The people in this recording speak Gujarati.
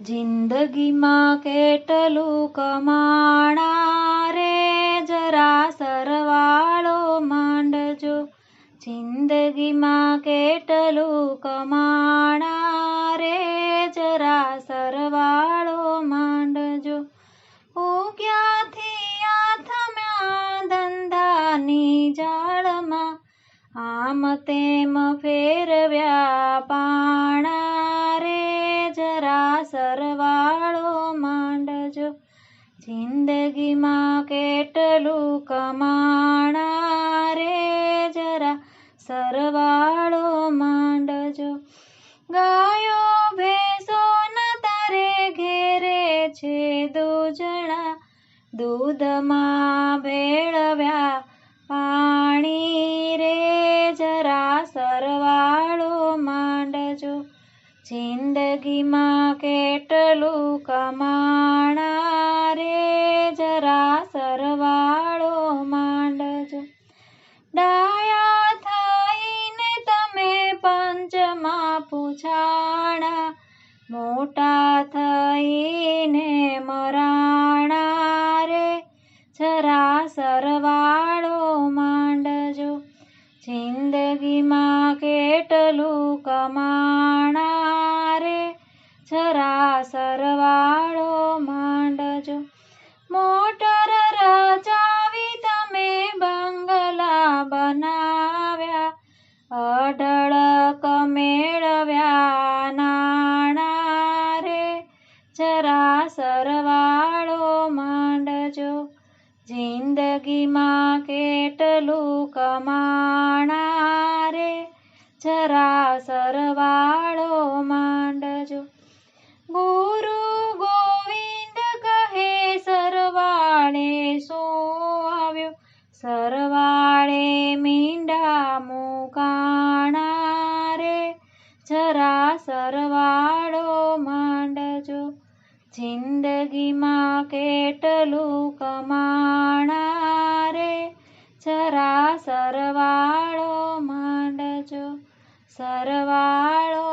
જિંદગીમાં કેટલું કમાણા રે? જરા સરવાળો માંડજો. જિંદગીમાં કેટલું કમાણા રે? જરા સરવાળો માંડજો. હું ક્યાંથી આથમ્યા ધંધાની જાળમાં? આમ તેમ ફેરવ્યા પાણા માંડજો જિંદગીમાં કેટલું કમાણા રે જરા સરવાળો માંડજો. ગાયો ભેંસો ન તારે ઘેરે છે દૂજણા દૂધમાં ભેળવ્યા પાણી રે જરા સરવાળો માંડજો. જિંદગીમાં કેટલું કમાણા પૂછાણા મોટા થઈને મરાણા રે. જરા સરવાળો માંડજો જિંદગીમાં કેટલું કમાણા રે. જરા સરવાળો જરા સરવાળો માંડજો. જિંદગીમાં કેટલું કમાણા રે? જરા સરવાળો માંડજો. ગુરુ ગોવિંદ કહે, સરવાળે શું આવ્યો? સરવાળે મીંડા મુકાણા રે? જરા માંડજો જિંદગીમાં કેટલું કમાણા જરા સરવાળો માંડજો સરવાળો